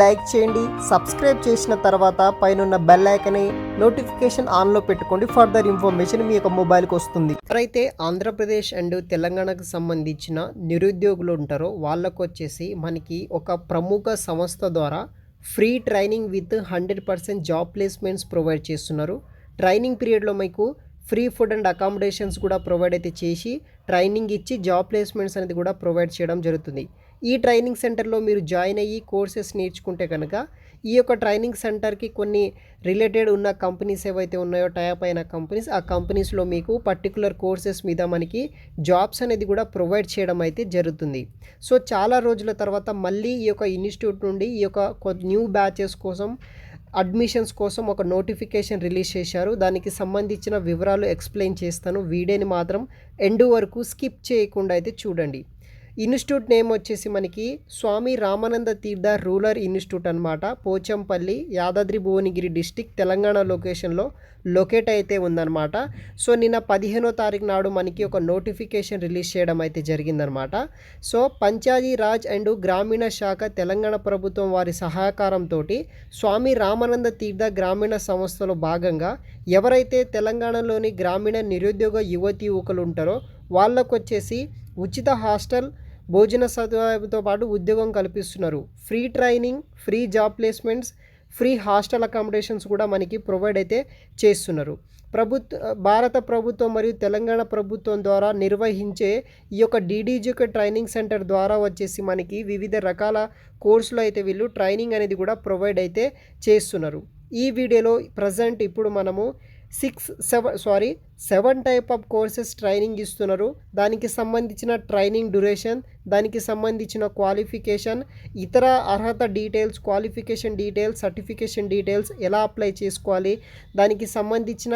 Like చేయండి subscribe చేసిన తర్వాత పైన బెల్ ఐకని నోటిఫికేషన్ ఆన్లో పెట్టుకోండి ఫర్దర్ ఇన్ఫర్మేషన్ మీ యొక్క మొబైల్కి వస్తుంది. ఎవరైతే ఆంధ్రప్రదేశ్ అండ్ తెలంగాణకు సంబంధించిన నిరుద్యోగులు ఉంటారో వాళ్ళకు వచ్చేసి మనకి ఒక ప్రముఖ సంస్థ ద్వారా free training with hundred percent job placements provide చేస్తున్నారు. ట్రైనింగ్ పీరియడ్లో మీకు ఫ్రీ ఫుడ్ అండ్ అకామిడేషన్స్ కూడా ప్రొవైడ్ అయితే చేసి ట్రైనింగ్ ఇచ్చి జాబ్ ప్లేస్మెంట్స్ అనేది కూడా ప్రొవైడ్ చేయడం జరుగుతుంది. ఈ ట్రైనింగ్ సెంటర్లో మీరు జాయిన్ అయ్యి కోర్సెస్ నేర్చుకుంటే కనుక ఈ యొక్క ట్రైనింగ్ సెంటర్కి కొన్ని రిలేటెడ్ ఉన్న కంపెనీస్ ఏవైతే ఉన్నాయో టైప్ అయిన కంపెనీస్ ఆ కంపెనీస్లో మీకు పర్టికులర్ కోర్సెస్ మీద మనకి జాబ్స్ అనేది కూడా ప్రొవైడ్ చేయడం అయితే జరుగుతుంది. సో చాలా రోజుల తర్వాత మళ్ళీ ఈ యొక్క ఇన్స్టిట్యూట్ నుండి ఈ యొక్క న్యూ బ్యాచెస్ కోసం అడ్మిషన్స్ కోసం ఒక నోటిఫికేషన్ రిలీజ్ చేశారు. దానికి సంబంధించిన వివరాలు ఎక్స్ప్లెయిన్ చేస్తాను. వీడియోని మాత్రం ఎండు వరకు స్కిప్ చేయకుండా అయితే చూడండి. ఇన్స్టిట్యూట్ నేమ్ వచ్చేసి మనకి స్వామి రామానంద తీర్థ రూరల్ ఇన్స్టిట్యూట్ అనమాట పోచంపల్లి యాదాద్రి భువనగిరి డిస్టిక్ తెలంగాణ లొకేషన్లో లొకేట్ అయితే ఉందన్నమాట. సో నిన్న పదిహేనో తారీఖు నాడు మనకి ఒక నోటిఫికేషన్ రిలీజ్ చేయడం అయితే జరిగిందనమాట సో పంచాయతీ రాజ్ అండ్ గ్రామీణ శాఖ తెలంగాణ ప్రభుత్వం వారి సహకారంతో స్వామి రామానంద తీర్థ గ్రామీణ సంస్థలో భాగంగా ఎవరైతే తెలంగాణలోని గ్రామీణ నిరుద్యోగ యువతి యువకులు ఉంటారో వాళ్ళకు వచ్చేసి ఉచిత హాస్టల్ భోజన సదుపాయంతో పాటు ఉద్యోగం కల్పిస్తున్నారు. Free training free job placements free hostel accommodations కూడా మనకి ప్రొవైడ్ అయితే చేస్తున్నారు. ప్రభుత్వ భారత ప్రభుత్వం మరియు తెలంగాణ ప్రభుత్వం ద్వారా నిర్వహించే ఈ యొక్క డీడీజీకే ట్రైనింగ్ సెంటర్ ద్వారా వచ్చేసి మనకి వివిధ రకాల కోర్సులు అయితే వీళ్ళు ట్రైనింగ్ అనేది కూడా ప్రొవైడ్ అయితే చేస్తున్నారు. ఈ వీడియోలో ప్రజెంట్ ఇప్పుడు మనము six seven sorry seven type of courses training ఇస్తున్నారు. దానికి సంబంధించిన ట్రైనింగ్ డ్యూరేషన్ దానికి సంబంధించిన క్వాలిఫికేషన్ ఇతర అర్హత details qualification details certification details ఎలా అప్లై చేసుకోవాలి దానికి సంబంధించిన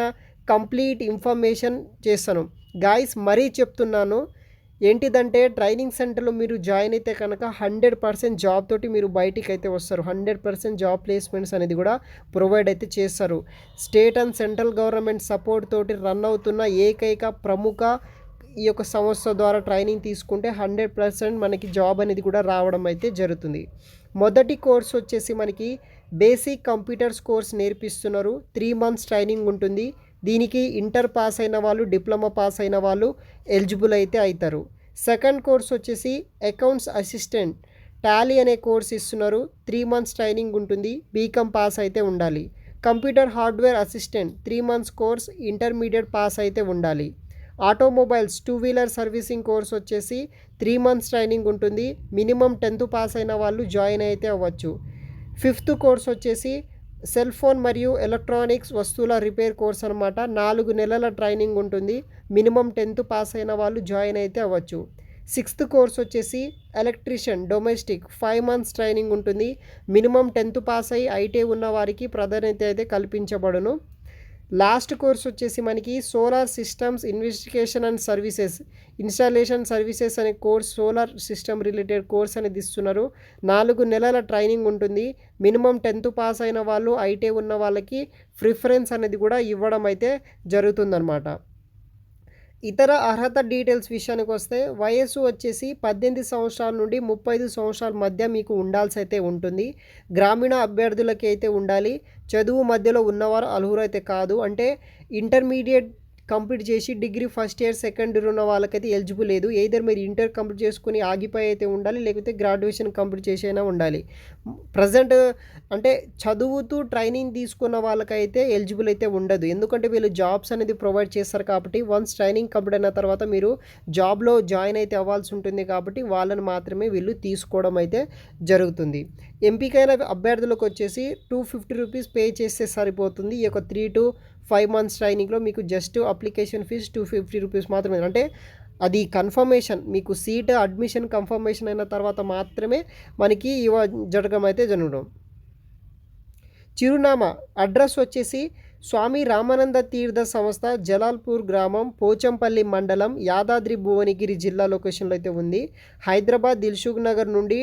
కంప్లీట్ ఇన్ఫర్మేషన్ చేస్తాను. గాయస్ మరీ చెప్తున్నాను ఏంటిదంటే ట్రైనింగ్ సెంటర్లో మీరు జాయిన్ అయితే కనుక హండ్రెడ్ పర్సెంట్ జాబ్ తోటి మీరు బయటికి అయితే వస్తారు. హండ్రెడ్ పర్సెంట్ జాబ్ ప్లేస్మెంట్స్ అనేది కూడా ప్రొవైడ్ అయితే చేస్తారు. State and central government support తోటి రన్ అవుతున్న ఏకైక ప్రముఖ ఈ యొక్క సంస్థ ద్వారా ట్రైనింగ్ తీసుకుంటే హండ్రెడ్ పర్సెంట్ మనకి జాబ్ అనేది కూడా రావడం అయితే జరుగుతుంది. మొదటి కోర్స్ వచ్చేసి మనకి బేసిక్ కంప్యూటర్స్ కోర్స్ నేర్పిస్తున్నారు. త్రీ మంత్స్ ట్రైనింగ్ ఉంటుంది. దీనికి ఇంటర్ పాస్ అయిన వాళ్ళు డిప్లొమా పాస్ అయిన వాళ్ళు ఎలిజిబుల్ అయితే అవుతారు. సెకండ్ కోర్స్ వచ్చేసి అకౌంట్స్ అసిస్టెంట్. టాలీ అనే కోర్స్ ఇస్తున్నారు. త్రీ మంత్స్ ట్రైనింగ్ ఉంటుంది. బీకామ్ పాస్ అయితే ఉండాలి. Computer hardware assistant three months course intermediate pass అయితే ఉండాలి. Automobiles two wheeler servicing course వచ్చేసి త్రీ మంత్స్ ట్రైనింగ్ ఉంటుంది. మినిమం టెన్త్ పాస్ అయిన వాళ్ళు జాయిన్ అయితే అవ్వచ్చు. ఫిఫ్త్ కోర్స్ వచ్చేసి సెల్ ఫోన్ మరియు ఎలక్ట్రానిక్స్ వస్తువుల రిపేర్ కోర్స్ అనమాట నాలుగు నెలల ట్రైనింగ్ ఉంటుంది. మినిమం టెన్త్ పాస్ అయిన వాళ్ళు జాయిన్ అయితే అవ్వచ్చు. సిక్స్త్ కోర్స్ వచ్చేసి electrician domestic. Five months training ఉంటుంది. మినిమం టెన్త్ పాస్ అయ్యి ఐటీ ఉన్న వారికి ప్రాధాన్యత అయితే కల్పించబడును. లాస్ట్ కోర్స్ వచ్చేసి మనకి solar systems investigation and services. Installation services అనే course solar system related course అనేది ఇస్తున్నారు నాలుగు నెలల ట్రైనింగ్ ఉంటుంది. మినిమం టెన్త్ పాస్ అయిన వాళ్ళు ఐటీ ఉన్న వాళ్ళకి ప్రిఫరెన్స్ అనేది కూడా ఇవ్వడం అయితే జరుగుతుందన్నమాట. ఇతర అర్హత డీటెయిల్స్ విషయానికి వస్తే వయస్సు వచ్చేసి పద్దెనిమిది సంవత్సరాల నుండి ముప్పై ఐదు సంవత్సరాల మధ్య మీకు ఉండాల్సి అయితే ఉంటుంది. గ్రామీణ అభ్యర్థులకి అయితే ఉండాలి. చదువు మధ్యలో ఉన్నవారు అర్హులైతే కాదు. అంటే ఇంటర్మీడియట్ కంప్లీట్ చేసి degree first year second year ఉన్న వాళ్ళకైతే ఎలిజిబుల్ లేదు. ఏదర్ మీరు ఇంటర్ కంప్లీట్ చేసుకుని ఆగిపోయి అయితే ఉండాలి లేకపోతే గ్రాడ్యుయేషన్ కంప్లీట్ చేసి అయినా ఉండాలి. ప్రజెంట్ అంటే చదువుతూ ట్రైనింగ్ తీసుకున్న వాళ్ళకైతే ఎలిజిబుల్ అయితే ఉండదు. ఎందుకంటే వీళ్ళు జాబ్స్ అనేది ప్రొవైడ్ చేస్తారు కాబట్టి వన్స్ ట్రైనింగ్ కంప్లీట్ అయిన తర్వాత మీరు జాబ్లో జాయిన్ అయితే అవ్వాల్సి ఉంటుంది కాబట్టి వాళ్ళని మాత్రమే వీళ్ళు తీసుకోవడం అయితే జరుగుతుంది. ఎంపికైన అభ్యర్థులకు వచ్చేసి టూ ఫిఫ్టీ రూపీస్ పే చేస్తే సరిపోతుంది. ఈ యొక్క త్రీ టు ఫైవ్ మంత్స్ ట్రైనింగ్లో మీకు just application fee two fifty rupees మాత్రమే. అంటే అది కన్ఫర్మేషన్ మీకు సీట్ అడ్మిషన్ కన్ఫర్మేషన్ అయిన తర్వాత మాత్రమే మనకి ఇవ జరగడం అయితే జరగడం చిరునామా అడ్రస్ వచ్చేసి స్వామి రామానంద తీర్థ సంస్థ జలాల్పూర్ గ్రామం పోచంపల్లి మండలం యాదాద్రి భువనగిరి జిల్లా లొకేషన్లో అయితే ఉంది. హైదరాబాద్ దిల్సుఖ్ నగర్ నుండి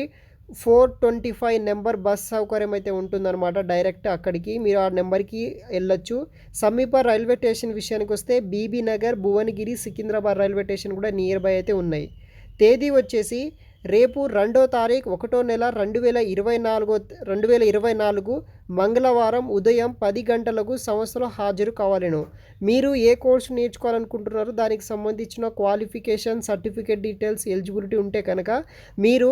four twenty five number bus సౌకర్యం అయితే ఉంటుందన్నమాట డైరెక్ట్ అక్కడికి. మీరు ఆ నెంబర్కి వెళ్ళొచ్చు. సమీప రైల్వే స్టేషన్ విషయానికి వస్తే Bibinagar Bhuvanagiri Secunderabad railway station కూడా నియర్ బై అయితే ఉన్నాయి. తేదీ వచ్చేసి రేపు రెండో తారీఖు ఒకటో నెల రెండు వేల ఇరవై నాలుగో రెండు వేల ఇరవై నాలుగు మంగళవారం ఉదయం పది గంటలకు సంస్థలో హాజరు కావాలను. మీరు ఏ కోర్సు నేర్చుకోవాలనుకుంటున్నారో దానికి సంబంధించిన క్వాలిఫికేషన్ సర్టిఫికేట్ డీటెయిల్స్ ఎలిజిబిలిటీ ఉంటే కనుక మీరు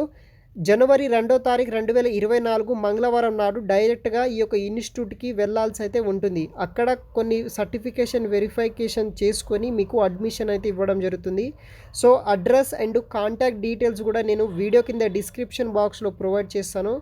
జనవరి రెండో తారీఖు రెండు వేల ఇరవై నాలుగు మంగళవారం నాడు డైరెక్ట్గా ఈ యొక్క ఇన్స్టిట్యూట్కి వెళ్ళాల్సి అయితే ఉంటుంది. అక్కడ కొన్ని సర్టిఫికేషన్ వెరిఫికేషన్ చేసుకొని మీకు అడ్మిషన్ అయితే ఇవ్వడం జరుగుతుంది. So address and contact details కూడా నేను వీడియో కింద డిస్క్రిప్షన్ బాక్స్లో ప్రొవైడ్ చేస్తాను.